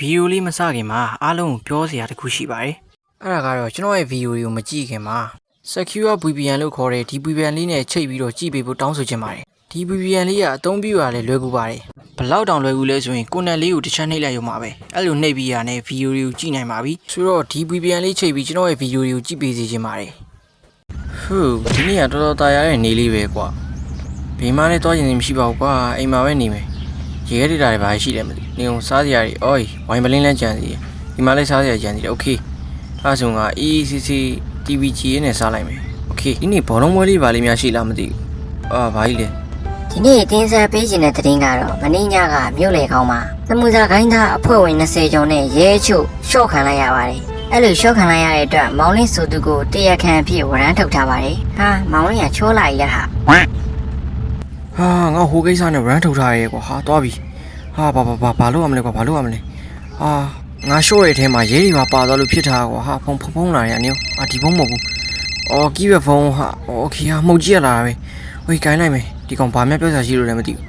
ဗီဒီယိုလေးမစခင်မှာအားလုံးကိုပြောစရာတစ်ခုရှိပါတယ်အဲ့ဒါကတော့ကျွန်တော်ရဲ့ဗီဒီယိုတွေကိုမကြည့်ခင်မှာ Secure VPN လို့ခေါ်တဲ့ဒီ VPN လေးနဲ့ချိတ်ပြီးတော့ကြည့်ပေးဖို့တောင်းဆိုချင်ပါတယ်ဒီ VPN လေးကအသုံးပြုရလဲလွယ်ကူပါတယ်ဘလောက်တောင်လွယ်ကူလဲဆိုရင်ကိုယ်နဲ့လေးကိုတစ်ချက်နှိပ်လိုက်ရုံပါပဲအဲ့လိုနှိပ်ပြီးရတဲ့ဗီဒီယိုတွေကိုကြည့်နိုင်ပါပြီဆိုတော့ဒီ VPN လေးချိတ်ပြီးကျွန်တော်ရဲ့ဗီဒီယိုတွေကိုကြည့်ပေးစီချင်ပါတယ်ဟူးဒီနေ့ကတော်တော်တာယာတဲ့နေလေးပဲကွာဘေးမနဲ့တွားရင်မရှိပါဘူးကွာအိမ်မှာပဲနေမယ် ရေခဲဒေတာတွေဘာရှိတယ်မသိနေအောင်စားစရာတွေအော်ဝိုင်ပလင်းလန်းကြံစီတယ်ဒီမှာလည်းစားစရာကြံစီတယ်โอเคအဲဆိုငါ ECC TVG နဲ့စားလိုက်မယ်โอเคဒီနေ့ဘောလုံးပွဲလေးပါလေးများရှိလားမသိဘူးအာဘာကြီးလဲ ဒီနေ့တင်ဆက်ပေးခြင်းတဲ့သတင်းကတော့မင်းညကမြို့လေကောင်းမှာသမှုစာခိုင်းသားအဖွဲ့ဝင်20ကျော်နဲ့ရဲချုပ်ရှော့ခံလိုက်ရပါတယ်။အဲ့လိုရှော့ခံလိုက်ရတဲ့အတွက်မောင်လေးဆိုသူကိုတရားခံအဖြစ်ဝရမ်းထုတ်ထားပါတယ်။ဟာမောင်လေးကချောလာကြီးလားဟာ ဟာငါဟိုကိစ္စနဲ့ run ထုတ်ထားရဲကွာဟာသွားပြီဟာဘာဘာဘာဘာလို့ရမလဲကွာဘာလို့ရမလဲဟာငါ short ရဲ့အထဲမှာရဲတွေပါပါသွားလို့ဖြစ်တာကွာဟာဖုံဖုံဖုံလာရနေအာဒီဖုံမဟုတ်ဘူးအော်ကီးပဲဖုံဟာโอเคဟာမှုတ်ကြည့်ရလာတာပဲဝေးကိုင်းလိုက်မယ်ဒီကောင်ဘာမှပြောစရာရှိလို့လည်းမသိဘူး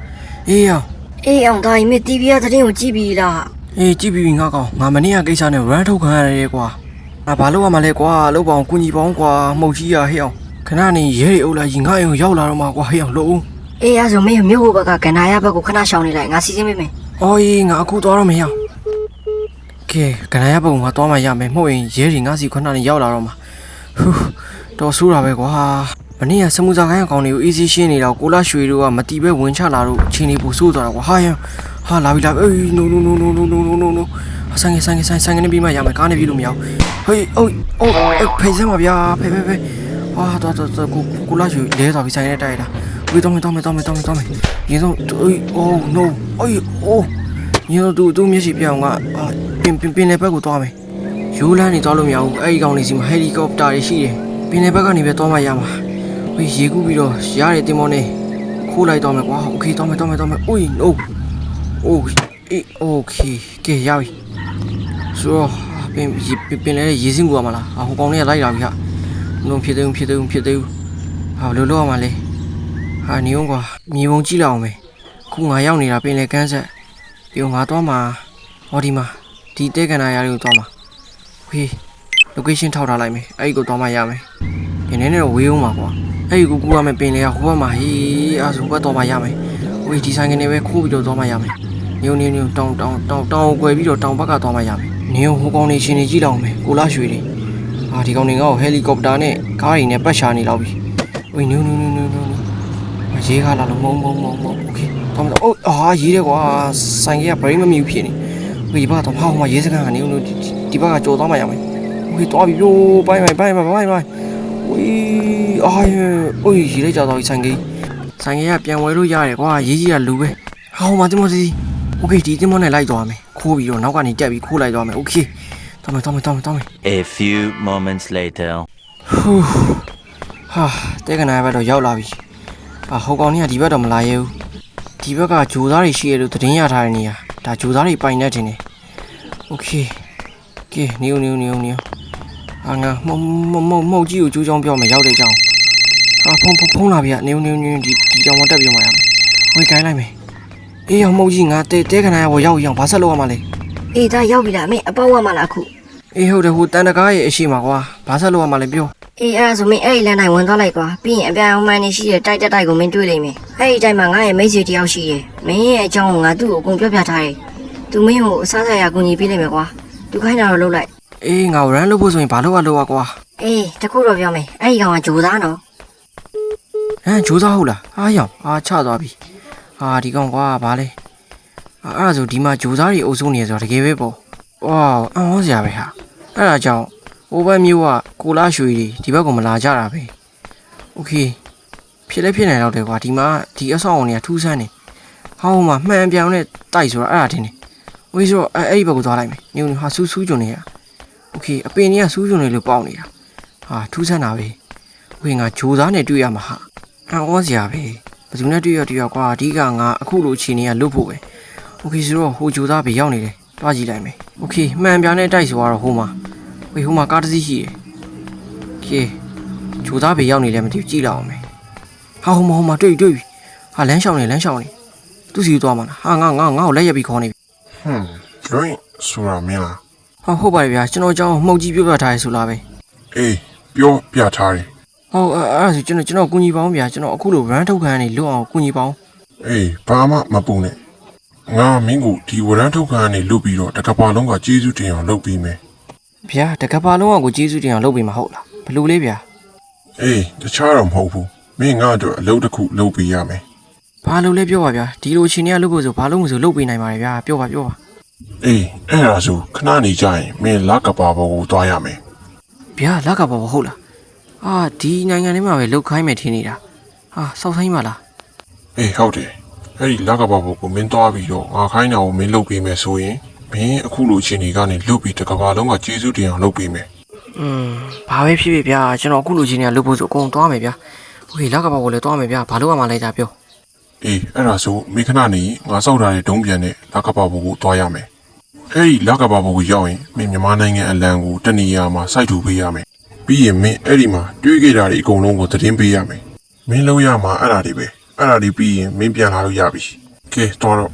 အေးအောင် အေးအောင်ဒါကြီးမ TV ရသတင်းကိုကြည့်ပြီးလား အေးကြည့်ပြီးပြီငါကောင်ငါမနေ့ကကိစ္စနဲ့ run ထုတ်ခံရတယ်ကွာငါဘာလို့ရမှာလဲကွာလောက်ပေါအောင်ကုညီပေါင်းကွာမှုတ်ကြီးရဟဲ့အောင်ခဏနေရဲတွေအုပ်လိုက်ရင်ငါအိမ်ကိုရောက်လာတော့မှာကွာဟဲ့အောင်လို့ အေးအဲ့ဆိုမင်းမြို့ဘက်ကကန္နာရဘက်ကိုခဏရှောင်နေလိုက်ငါစီစဉ်ပေးမယ်အော်အေးငါအခုသွားတော့မရအောင်ကဲကနရပုံကသွားမှရမယ်မဟုတ်ရင်ရဲတွေငါစီခဏနေရောက်လာတော့မှာဟူးတော်ဆိုးတာပဲကွာမနေ့ကစမှုစာခိုင်းအကောင်တွေကို easy ရှင်းနေတော့ကိုလာရွှေတို့ကမတီးပဲဝင်ချလာတော့အချိန်လေးပူဆိုးသွားတာကွာဟာယဟာလာပြီလာပြီအေး no no no no no no no no no ဆိုင်ဆိုင်ဆိုင်ဆိုင်ကနေပြီးမှရမယ်ကားနဲ့ပြီးလို့မရဘူးဟေးအိုးအိုးဖေးစမ်းပါဗျာဖေးဖေးဖေးဟာတော့တော့ကိုကိုလာရွှေလဲသွားပြီဆိုင်နဲ့တိုက်တာဝေးတော့ Wait, dame, dame, dame, dame, dame. ရေဆုံးအေး oh no. အေး oh. ရေဆုံးသူသူမျက်စိပြောင်းကပင်ပင်ပင်လေဘက်ကိုသွားမယ်။ရိုးလန်းနေသွားလို့မရဘူး။အဲ့ဒီကောင်နေစီမှာဟယ်လီကော်ပတာတွေရှိတယ်။ပင်လေဘက်ကနေပဲသွားမှရမှာ။ဝေးရေကူးပြီးတော့ရရတယ်တင်မောင်းနေ။ခိုးလိုက်သွားမယ်ကွာ။ Okay, သွားမယ်သွားမယ်သွားမယ်။ Oh no. Oh အေး okay. ကဲရပြီ။ဆိုတော့ပင်ပင်လေရေစင်းကူရမလား။ဟိုကောင်လေးကလိုက်လာပြီဟာ။ဘုံဖြစ်သေးဘူးဖြစ်သေးဘူးဖြစ်သေးဘူး။ဟာဘယ်လိုလုပ်ရမှာလဲ။ ဟာနေအောင်ကွာမြေပုံကြည့်လောက်အောင်ပဲခုငါရောက်နေတာပင်လေကန်းဆက်ပြီးတော့ငါသွားမှာဟောဒီမှာဒီတဲကန်နာရတွေကိုသွားမှာဝေး location ထောက်ထားလိုက်မယ်အဲ့ဒီကိုသွားမှရမယ်ဒီနေ့နဲ့တော့ဝေးအောင်ပါကွာအဲ့ဒီကိုကူရမယ်ပင်လေကဟိုဘက်မှာဟေးအဲ့ဆိုဘက်သွားမှရမယ်ဝေးဒီဆိုင်ကနေပဲခိုးပြီးတော့သွားမှရမယ်ညုံညုံညုံတောင်းတောင်းတောင်းတောင်းကိုယ်ပြီးတော့တောင်းဘက်ကသွားမှရမယ်နေဟိုကောင်နေရှင်နေကြည့်လောက်မယ်ကိုလာရွှေတွေအာဒီကောင်တွေငါ့ကိုဟယ်လီကော်ပတာနဲ့ကားတွေနဲ့ပတ်ရှာနေလောက်ပြီဝေးညုံညုံညုံညုံညုံ ရေးကားလာလို့မုံမုံမုံမုံโอเคတော့မတော့အိုးအာရေးတယ်ကွာဆိုင်က brain မမြူဖြစ်နေဝေးဒီဘက်တော့ဖောက်မှာရေးစကန်ကနေဦးလို့ဒီဘက်ကကြော်သွားမှရမယ်ဝေးသွားပြီပြိုးပိုင်းပိုင်းပိုင်းပိုင်းပိုင်းဝေးအာယေအိုးရေးလိုက်ကြတော့ဆိုင်ကြီးဆိုင်ကြီးကပြန်ဝဲလို့ရတယ်ကွာရေးကြီးကလူပဲဟောမှာတင်မစီโอเคဒီတင်မနဲ့လိုက်သွားမယ်ခိုးပြီးတော့နောက်ကနေတက်ပြီးခိုးလိုက်သွားမယ်โอเคတော်မယ်တော်မယ်တော်မယ်တော်မယ် A few moments later. ဟူးဟာတဲကနာဘက်တော့ရောက်လာပြီ အာဟိုကောင်ကြီးကဒီဘက်တော့မလာရဲဘူးဒီဘက်ကဂျိုသားတွေရှိရလို့သတင်းရထားတဲ့နေရာဒါဂျိုသားတွေပိုင်နေတယ်နေโอเคကဲနေဦးနေဦးနေဦးနေဦးအာငါမမမမဟုတ်ကြီးကိုကျိုးချောင်းပြောမယ်ရောက်တဲ့ကြောင်းဟာဖုံဖုံဖုံလာပြီကနေဦးနေဦးနေဦးဒီဒီကြောင်မတက်ပြမှာရမယ်ဝေးကိုင်းလိုက်မယ်အေးအောင်မဟုတ်ကြီးငါတဲတဲကနာရဘောရောက်ရအောင်ဘာဆက်လုပ်ရမှာလဲ အေးဒါရောက်ပြီလားမင်းအပေါက်ဝမလားအခု အေးဟုတ်တယ်ဟိုတန်တကားရဲ့အရှိမှာကွာဘာဆက်လုပ်ရမှာလဲပြော အေးအဲ့ဒါဆိုမင်းအဲ့ဒီလမ်းတိုင်းဝင်သွားလိုက်ကွာပြီးရင်အပြန်အောင်မှန်နေရှိတဲ့တိုက်တက်တိုက်ကိုမင်းတွေ့လိမ့်မယ်အဲ့ဒီတိုင်းမှာငါရဲ့မိတ်ဆွေတယောက်ရှိတယ်မင်းရဲ့အကြောင်းကိုငါသူ့ကိုအကုန်ပြောပြထားတယ်သူမင်းကိုအစားအစာရကူညီပေးလိမ့်မယ်ကွာသူခိုင်းတာတော့လုပ်လိုက်အေးငါ run လုပ်ဖို့ဆိုရင်ဘာလုပ်ရလုပ်ရကွာအေးတခုတော့ပြောမယ်အဲ့ဒီကောင်ကဂျိုသားနော်ဟမ်ဂျိုးစားဟုတ်လားအားရောင်အားချသွားပြီဟာဒီကောင်ကွာဘာလဲအာအဲ့ဒါဆိုဒီမှာဂျိုးစားတွေအုပ်စိုးနေရဆိုတော့တကယ်ပဲပေါ့ဝါအံ့ဩစရာပဲဟာအဲ့ဒါကြောင့် ။ဟိုဘက်မျိုးကကိုလာရွှေတွေဒီဘက်ကမလာကြတာပဲ။ Okay ဖြစ်လဲဖြစ်နိုင်တော့တယ်ကွာဒီမှာဒီအဆောင်အောင်တွေကထူးဆန်းနေ။ဟောင်းမှာမှန်ပြောင်းနဲ့တိုက်ဆိုတာအဲ့ဒါတင်နေ။ဝေးဆိုတော့အဲ့ဒီဘက်ကိုသွားလိုက်မယ်။ညုံဟာဆူးဆူးကြုံနေရ။ Okay အပင်ကြီးကဆူးကြုံနေလို့ပေါက်နေတာ။ဟာထူးဆန်းတာပဲ။ဝေးငါဂျိုသားနဲ့တွေ့ရမှာဟာ။အံ့ဩစရာပဲ။ဘယ်သူနဲ့တွေ့ရတွေ့ရကွာအဓိကငါအခုလိုအခြေအနေကလွတ်ဖို့ပဲ။ Okay ဆိုတော့ဟိုဂျိုသားပဲရောက်နေတယ်။တွားကြည့်လိုက်မယ်။ Okay မှန်ပြောင်းနဲ့တိုက်ဆိုတော့ဟိုမှာ။ ဝေးဟိုမှာကားတစ်စီးရှိတယ်ကဲဂျိုသားဘေးရောက်နေလဲမသိဘူးကြည့်လိုက်အောင်မယ်ဟာဟိုမှာဟိုမှာတွေ့ပြီတွေ့ပြီဟာလမ်းလျှောက်နေလမ်းလျှောက်နေသူ့စီသွားမှာဟာငါငါငါ့ကိုလက်ရက်ပြီးခေါ်နေပြီဟွန်း drink ဆိုတာမင်းလားဟုတ်ဟုတ်ပါပြီဗျာကျွန်တော်ကြောင်းမှုတ်ကြီးပြောပြထားရဆိုလားပဲအေးပြောပြထားတယ်ဟုတ်အဲ့ဒါဆိုကျွန်တော်ကျွန်တော်ကုညီပေါင်းဗျာကျွန်တော်အခုလို run ထုတ်ခံနေလွတ်အောင်ကုညီပေါင်းအေးဘာမှမပူနဲ့ငါမင်းကိုဒီဝရန်ထုတ်ခံနေလွတ်ပြီးတော့တကပါလုံးကကျေးဇူးတင်အောင်လုပ်ပြီးမယ် ဗျာတကပါလုံးအောင်ကိုကျေးဇူးတင်အောင်လုပ်ပေးမှာဟုတ်လားဘယ်လိုလဲဗျာအေးတခြားတော့မဟုတ်ဘူးမင်းငါတို့အလုပ်တစ်ခုလုပ်ပေးရမယ်ဘာလို့လဲပြောပါဗျာဒီလိုအချိန်တွေကလုပ်ဖို့ဆိုဘာလို့မဆိုလုပ်ပေးနိုင်ပါတယ်ဗျာပြောပါပြောပါအေးအဲ့ဒါဆိုခဏနေကြရင်မင်းလကပါဘောကိုသွားရမယ်ဗျာလက်ကပါဟုတ်လားအာဒီနိုင်ငံထဲမှာပဲလုတ်ခိုင်းမယ်ထင်နေတာဟာစောက်ဆိုင်ပါလားအေးဟုတ်တယ်အဲ့ဒီလကပါဘောကိုမင်းသွားပြီးတော့ငါခိုင်းတာကိုမင်းလုပ်ပေးမယ်ဆိုရင် မင်းအခုလိုအခြေအနေကနေလွတ်ပြီးတကဘာလုံးကကျေးဇူးတင်အောင်လုပ်ပေးမယ်อืมဘာပဲဖြစ်ဖြစ်ဗျာကျွန်တော်အခုလိုအခြေအနေကလွတ်ဖို့ဆိုအကုန်သွားမယ်ဗျာဟေးလက်ကဘာကိုလည်းသွားမယ်ဗျာဘာလို့အမှလိုက်ကြပြောအေးအဲ့ဒါဆိုမိခဏနေငါစောက်တာတဲ့ဒုံးပြန်နဲ့လက်ကဘာကိုသွားရမယ်အဲ့ဒီလက်ကဘာကိုရောက်ရင်မင်းမြန်မာနိုင်ငံအလံကိုတနေရာမှာစိုက်ထူပေးရမယ်ပြီးရင်မင်းအဲ့ဒီမှာတွေးကြတာတွေအကုန်လုံးကိုသတင်းပေးရမယ်မင်းလုံးရမှာအဲ့ဒါတွေပဲအဲ့ဒါတွေပြီးရင်မင်းပြန်လာလို့ရပြီကဲတော်တော့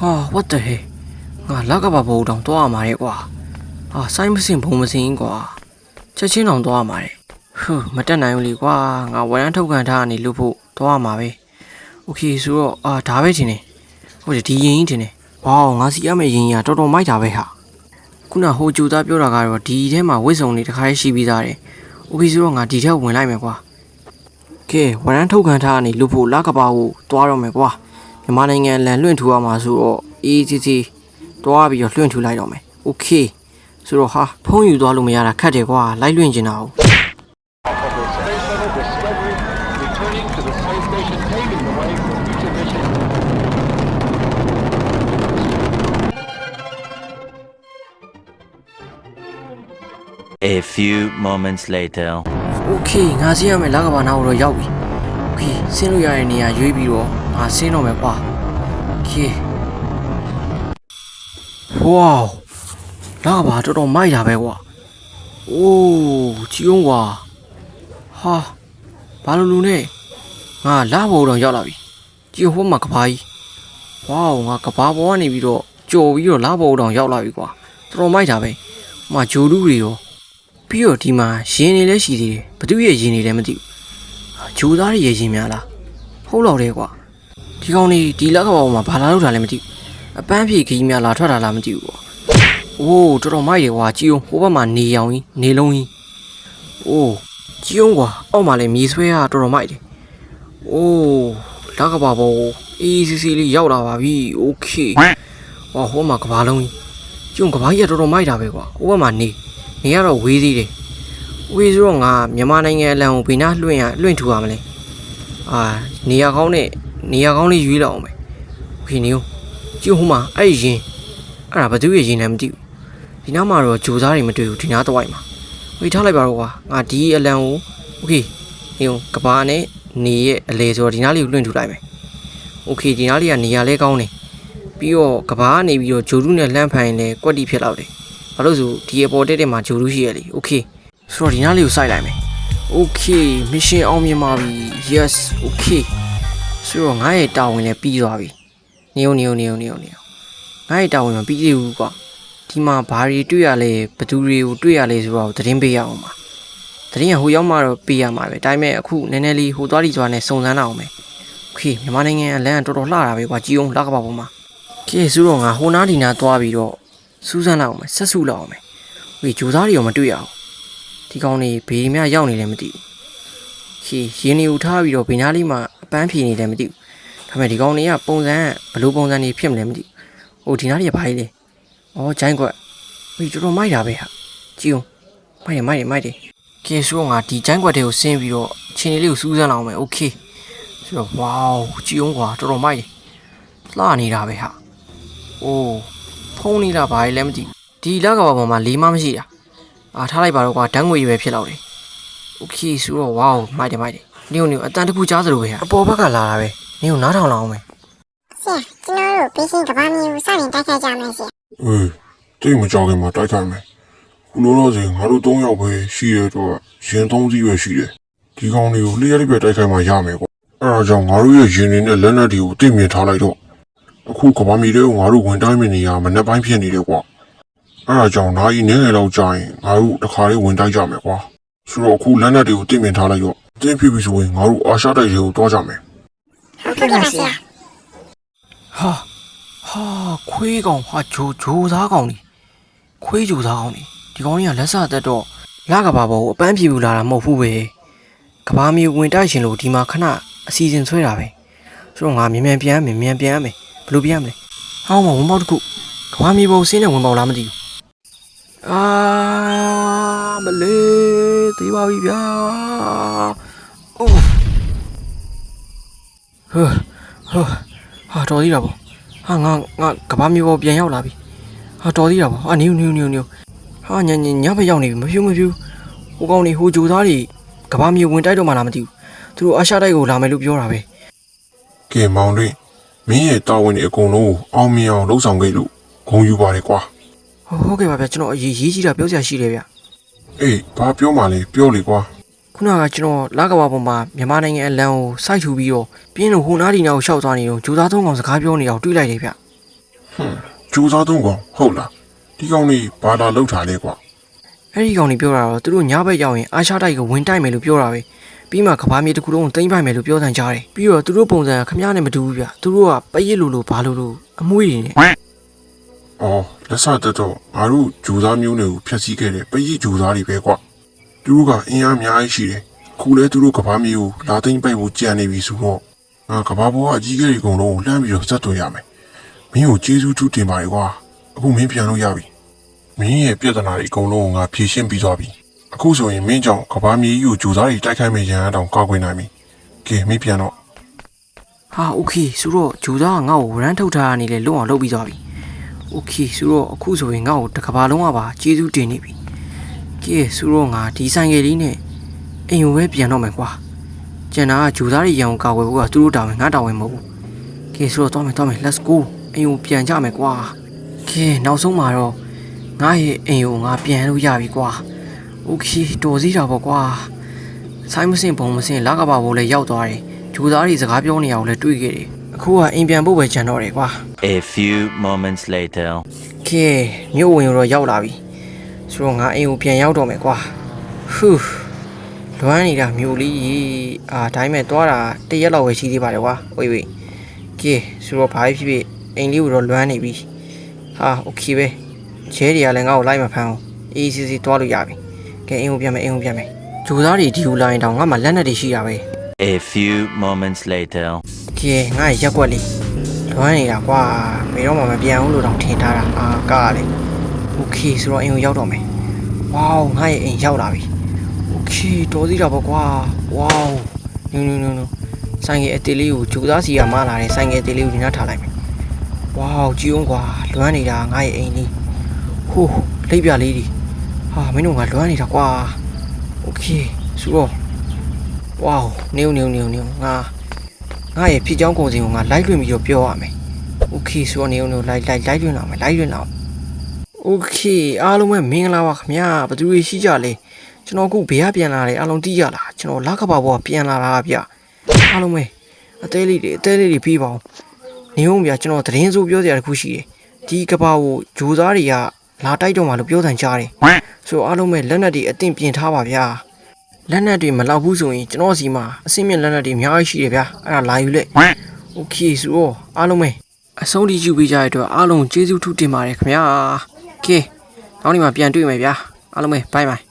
ဟာ what the heck ငါလက်ကပါဘောတောင်သွားရမှာလေကွာဟာစိုင်းမစင်ဘုံမစင်ကွာချက်ချင်းတောင်သွားရမှာလေဟူးမတက်နိုင်ဘူးလေကွာငါဝရမ်းထုတ်ခံထားကနေလို့ဖို့သွားရမှာပဲโอเคဆိုတော့အာဒါပဲထင်တယ်ဟုတ်တယ်ဒီရင်ကြီးထင်တယ်ဝေါငါစီရမယ့်ရင်ကြီးကတော်တော်မိုက်တာပဲဟာခုနဟိုဂျူသားပြောတာကတော့ဒီထဲမှာဝစ်စုံတွေတစ်ခါလေးရှိပြီးသားတယ်โอเคဆိုတော့ငါဒီထဲဝင်လိုက်မယ်ကွာကဲဝရမ်းထုတ်ခံထားကနေလို့ဖို့လက်ကပါကိုသွားတော့မယ်ကွာ မြန်မာနိုင်ငံလန်လွင့်ထူရမှာဆိုတော့အေးစီစီ တွားပြီးတော့လွင့်ထူလိုက်တော့မယ်โอเคဆိုတော့ဟာဖုံးယူသွားလို့မရတာခက်တယ်ကွာလိုက်လွင့်ကျင်တာ哦 Space Shuttle Discovery returning to the space station, paving the way for future missions. A few moments later. โอเคငါစီးရမယ်လကဘာနာကိုတော့ရောက်ပြီโอเคဆင်းလို့ရတဲ့နေရာရွေးပြီးတော့ငါဆင်းတော့မယ်ကွာโอเค ဝေါလကဘာတော်တော်မိုက်တာပဲကွာအိုးကြည့်အောင်ကွာဟာဘာလို့လူနဲ့ငါလာဘောတော့ရောက်လာပြီကြည့်ဟိုမှာကဘာကြီးဝေါငါကဘာဘောကနေပြီးတော့ကြော်ပြီးတော့လာဘောတော့ရောက်လာပြီကွာတော်တော်မိုက်တာပဲဟိုမှာဂျိုလူတွေရောပြီးတော့ဒီမှာရင်နေလဲရှိသေးတယ်ဘသူရဲ့ရင်နေလဲမသိဘူးဟာဂျိုးသားရဲ့ရင်များလားဟုတ်တော့တယ်ကွာဒီကောင်နေဒီလက်ကဘောမှာဘာလာလောက်တာလဲမသိဘူး အပန်းဖြေခကြီးများလာထွက်တာလားမသိဘူးကွာအိုးတော်တော်မိုက်တယ်ကွာကြည်အောင်ဟိုဘက်မှာနေရောင်ကြီးနေလုံးကြီးအိုးကြည်အောင်ကွာအောက်မှာလည်းမြေဆွဲရတော်တော်မိုက်တယ်အိုးလက်ကဘောဘောအေးစီစီလေးရောက်လာပါပြီโอเคဟောဟိုမှာကဘာလုံးကြီးကျုံကဘာကြီးကတော်တော်မိုက်တာပဲကွာဟိုဘက်မှာနေ နေရတော့ဝေးသေးတယ်ဝေးဆိုတော့ငါမြန်မာနိုင်ငံအလံကိုဘယ်နှလွှင့်ရလွှင့်ထူရမလဲအာနေရာကောင်းနဲ့နေရာကောင်းလေးရွေးလောက်အောင်ပဲโอเคနေဦး ကြည့်ဟိုမှာအဲ့ဒီရင်အဲ့ဒါဘသူရဲ့ရင်လည်းမသိဘူးဒီနားမှာတော့ဂျိုစားတွေမတွေ့ဘူးဒီနားတော့ိုက်မှာဝေးထားလိုက်ပါတော့ကွာငါဒီအလံကိုโอเคနေဦးကဘာနဲ့နေရဲ့အလေဆိုတော့ဒီနားလေးကိုလွှင့်ထူလိုက်မယ်โอเคဒီနားလေးကနေရာလဲကောင်းတယ်ပြီးတော့ကဘာကနေပြီးတော့ဂျိုရုနဲ့လှမ်းဖန်ရင်လည်းကွက်တီဖြစ်လောက်တယ် ဘာလို့ဆိုဒီအပေါ်တက်တက်မှာဂျိုလူရှိရလေโอเคဆိုတော့ဒီနားလေးကိုစိုက်လိုက်မယ်โอเคမရှင်အောင်မြင်ပါပြီ yes โอเคဆိုတော့ငါရဲ့တာဝန်လည်းပြီးသွားပြီ နေုံနေုံနေုံနေုံနေုံငါရဲ့တာဝန်မပြီးသေးဘူးကွာဒီမှာဘာတွေတွေ့ရလဲဘသူတွေကိုတွေ့ရလဲဆိုတော့သတင်းပေးရအောင်ပါသတင်းကဟိုရောက်မှတော့ပေးရမှာပဲဒါပေမဲ့အခုနည်းနည်းလေးဟိုသွားလီသွားနဲ့စုံစမ်းအောင်မယ်โอเคမြန်မာနိုင်ငံအလန်းကတော်တော်လှတာပဲကွာကြည်အောင်လက်ကပါပေါ်မှာကဲဆိုတော့ငါဟိုနားဒီနားသွားပြီးတော့ စူးစမ်းလောက်အောင်မယ်ဆက်စုလောက်အောင်မယ်ဝေဂျိုသားတွေရောမတွေ့ရအောင်ဒီကောင်တွေဘေးများရောက်နေတယ်မသိဘူးခီရင်းနေဦးထားပြီးတော့ဘေးနားလေးမှာအပန်းဖြေနေတယ်မသိဘူး ဒါပေမဲ့ဒီကောင်တွေကပုံစံဘလို့ပုံစံတွေဖြစ်မလဲမသိဘူးဟိုဒီနားတွေကဘာကြီးလဲဩဂျိုင်းကွက်ဝေတော်တော်မိုက်တာပဲဟာကြည့်အောင်မိုက်တယ်မိုက်တယ်မိုက်တယ်ကဲဆိုတော့ငါဒီဂျိုင်းကွက်တွေကိုဆင်းပြီးတော့ခြေနေလေးကိုစူးစမ်းလောက်အောင်မယ်โอเคဆိုတော့ဝေါကြည့်အောင်ကွာတော်တော်မိုက်တယ်လှနေတာပဲဟာအိုး ဖုံးနေတာဘာလဲမသိဘူးဒီလက်ကဘာပေါ်မှာလေးမမရှိတာအာထားလိုက်ပါတော့ကွာဓာတ်ငွေတွေပဲဖြစ်တော့တယ်โอเคဆိုတော့ဝေါမိုက်တယ်မိုက်တယ်နေုံနေုံအတန်တစ်ခုကြားသလိုပဲဟာအပေါ်ဘက်ကလာတာပဲ နေုံနားထောင်လာအောင်မယ်ဆရာကျွန်တော်တို့ပေးရှင်ကဘာမျိုးစတင်တိုက်ခိုက်ကြမယ်ဆရာအေးတိတ်မကြောက်ခင်မှာတိုက်ခိုက်မယ်ခုလိုတော့စီငါတို့၃ယောက်ပဲရှိရတော့ရင်၃စီးပဲရှိတယ်ဒီကောင်တွေကိုလျှက်တစ်ပြက်တိုက်ခိုက်မှရမယ်ကွာအဲ့ဒါကြောင့်ငါတို့ရဲ့ရင်တွေနဲ့လက်နက်တွေကိုတိတ်မြင်ထားလိုက်တော့အခုကဘာမီတွေကိုငါတို့ဝင်တိုင်းမနေရမနှက်ပိုင်းဖြစ်နေတယ်ကွာအဲ့ဒါကြောင့်နာရီနည်းငယ်လောက်ကြာရင်ငါတို့တစ်ခါလေးဝင်တိုက်ကြမယ်ကွာဆိုတော့အခုလက်နက်တွေကိုတင့်မြင်ထားလိုက်တော့တင်းဖြစ်ပြီဆိုရင်ငါတို့အာရှတိုက်တွေကိုတွားကြမယ် ဟုတ်ကဲ့ပါဆရာဟာဟာခွေးကောင်ဟာဂျိုဂျိုသားကောင်นี่ခွေးဂျိုသားကောင်นี่ဒီကောင်ကြီးကလက်စသက်တော့လာကဘာဘောကိုအပန်းပြေဘူးလာတာမဟုတ်ဘူးပဲကဘာမီဝင်တိုက်ရှင်လို့ဒီမှာခဏအစီအစဉ်ဆွဲတာပဲဆိုတော့ငါမြန်မြန်ပြန်မယ်မြန်ပြန်မယ်ဘယ်လိုပြန်မလဲဟောင်းမဝင်ပေါက်တစ်ခုကဘာမီဘောဆင်းနေဝင်ပေါက်လားမသိဘူးအာမလေးသေးပါပြီဗျာအိုး ဟဲ့ဟဲ့ဟာတော်သေးတာပေါ့ဟာငါငါကဘာမျိုးပေါ်ပြန်ရောက်လာပြီဟာတော်သေးတာပေါ့ဟာနင်းနင်းနင်းနင်းဟာညညညဘက်ရောက်နေပြီမဖြူမဖြူဟိုကောင်နေဟိုဂျိုသားတွေကဘာမျိုးဝင်တိုက်တော့မှလားမသိဘူးသူတို့အာရှတိုက်ကိုလာမယ်လို့ပြောတာပဲကဲမောင်လေးမင်းရဲ့တာဝန်တွေအကုန်လုံးကိုအောင်မြင်အောင်လုပ်ဆောင်ခဲ့လို့ဂုဏ်ယူပါတယ်ကွာဟုတ်ဟုတ်ကဲ့ပါဗျကျွန်တော်အရေးရေးကြီးတာပြောစရာရှိတယ်ဗျအေးဘာပြောမှလဲပြောလေကွာ ခုနကကျွန်တော်လာကဘာပေါ်မှာမြန်မာနိုင်ငံအလံကိုစိုက်ထူပြီးတော့ပြင်းလို့ဟိုနားဒီနားကိုရှောက်သွားနေတော့ဂျိုသားသုံးကောင်စကားပြောနေအောင်တွေးလိုက်တယ်ဗျကြိုးစားသုံးကောင်ဟုတ်လားဒီကောင်လေးဘာလာလောက်ထားလဲကွာအဲ့ဒီကောင်နေပြောတာတော့သူတို့ညဘက်ရောက်ရင်အာရှတိုက်ကိုဝင်တိုက်မယ်လို့ပြောတာပဲပြီးမှကဘာမြေတစ်ခုလုံးကိုသိမ်းပိုက်မယ်လို့ပြောတန်ကြတယ်ပြီးတော့သူတို့ပုံစံကခမည်းနဲ့မတူဘူးဗျသူတို့ကပရစ်လိုလိုဘာလိုလိုအမွှေးတွေနဲ့အော်လက်စတက်တော့ငါတို့ဂျိုးသားမျိုးတွေကိုဖျက်ဆီးခဲ့တယ်ပရိဂျိုးသားတွေပဲကွာ သူတို့ကအင်အားအများကြီးရှိတယ်ခုလဲသူတို့ကဘာမျိုးကိုလာသိမ့်ပိုက်ဖို့ကြံနေပြီဆိုတော့ငါကဘာဘောကအကြီးကြီးတွေအကုန်လုံးကိုလှမ်းပြီးတော့စက်သွင်းရမယ်မင်းကိုကျေးဇူးထူးတင်ပါတယ်ကွာအခုမင်းပြန်လို့ရပြီမင်းရဲ့ပြဿနာတွေအကုန်လုံးကိုငါဖြေရှင်းပြီးသွားပြီအခုဆိုရင်မင်းကြောင့်ကဘာမျိုးကြီးကိုဂျိုးသားတွေတိုက်ခိုက်မယ့်ရန်အတောင်ကောက်ွယ်နိုင်ပြီကဲမင်းပြန်တော့ ဟာโอเคဆိုတော့ဂျူသားကငါ့ကိုဝရမ်းထုတ်ထားနေလေလွတ်အောင်လုပ်ပြီးသွားပြီโอเคဆိုတော့အခုဆိုရင်ငါ့ကိုတစ်ကဘာလုံးကပါကျေးဇူးတင်နေပြီ ကဲဆူတော့ငါဒီဆိုင်ကလေးနဲ့အိမ်ကိုပဲပြန်တော့မယ်ကွာကျန်တာကဂျူသားတွေရန်ကိုကာဝယ်ဖို့ကသူတို့တာဝန်ငါတာဝန်မဟုတ်ဘူးကဲဆိုတော့တော့မယ်တော့မယ် let's go အိမ်ကိုပြန်ကြမယ်ကွာကဲနောက်ဆုံးမှာတော့ငါရဲ့အိမ်ကိုငါပြန်လို့ရပြီကွာ okay တော်စည်းတာပေါ့ကွာဆိုင်မစင်ဘုံမစင်လကပါဘိုးလည်းရောက်သွားတယ်ဂျူသားတွေစကားပြောနေအောင်လည်းတွေ့ခဲ့တယ်အခုကအိမ်ပြန်ဖို့ပဲကြံတော့တယ်ကွာ a few moments later ကဲမြို့ဝင်ရောရောက်လာပြီ ဆိုတော့ငါအိမ်ကိုပြန်ရောက်တော့မယ်ကွာဟူးလွမ်းနေတာမြို့လေးအာဒါပေမဲ့သွားတာတရက်လောက်ပဲရှိသေးပါတယ်ကွာဝေးဝေးကဲဆိုတော့ဘာဖြစ်ဖြစ်အိမ်လေးကိုတော့လွမ်းနေပြီဟာโอเคပဲချဲတွေကလည်းငါ့ကိုလိုက်မဖမ်းအောင်အေးစီစီသွားလို့ရပြီကဲအိမ်ကိုပြန်မယ်အိမ်ကိုပြန်မယ်ဂျိုသားတွေဒီကိုလာရင်တောင်ငါမှလက်နက်တွေရှိတာပဲ A few moments later. ကဲငါရက်ွက်လေးလွမ်းနေတာကွာဘယ်တော့မှမပြန်ဘူးလို့တောင်ထင်ထားတာအာကားလေ โอเคဆိုတော့အိမ်ကိုရောက်တော့မယ်ဝေါငါရဲ့အိမ်ရောက်လာပြီโอเคတော်သေးတာပေါ့ကွာဝေါနူနူနူနူဆိုင်ငယ်အတေးလေးကိုဂျိုသားစီကမလာတယ်ဆိုင်ငယ်အတေးလေးကိုဒီနားထားလိုက်မယ်ဝေါကြည့်အောင်ကွာလွမ်းနေတာငါရဲ့အိမ်လေးဟိုးလိပ်ပြလေးဒီဟာမင်းတို့ကလွမ်းနေတာကွာโอเคဆိုတော့ဝေါနေနေနေနေငါ ငါရဲ့ဖြစ်ကြောင်းကုန်စင်ကိုငါလိုက်လွင်ပြီးတော့ပြောရမယ်။ Okay ဆိုတော့နေအောင်လို့လိုက်လိုက်လိုက်လွင်လာမယ်လိုက်လွင်လာ အောင်။ Okay အားလုံးပဲမင်္ဂလာပါခင်ဗျာဘယ်သူတွေရှိကြလဲ။ကျွန်တော်အခုဘေးကပြန်လာတယ်အားလုံးသိကြလား။ကျွန်တော်လက်ကပါဘောကပြန်လာတာဗျ။အားလုံးပဲအသေးလေးတွေအသေးလေးတွေပြီးပါအောင်။နေအောင်ဗျာကျွန်တော်သတင်းစိုးပြောစရာတစ်ခုရှိတယ်။ဒီကဘာကိုဂျိုးသားတွေကလာတိုက်တော့မှလို့ပြောတန်ကြားတယ်။ဆိုတော့အားလုံးပဲလက်နက်တွေအသင့်ပြင်ထားပါဗျာ။ လက်နက်တွေမလောက်ဘူးဆိုရင်ကျွန်တော်စီမှာအစင်းမြင့်လက်နက်တွေအများကြီးရှိတယ်ဗျာအဲ့ဒါလာယူလက်โอเคဆိုတော့အားလုံးပဲအဆုံးထိယူပေးကြတဲ့အတွက်အားလုံးကျေးဇူးထူးတင်ပါတယ်ခင်ဗျာ ကဲနောက်နေ့မှပြန်တွေ့မယ်ဗျာအားလုံးပဲဘိုင်ဘိုင်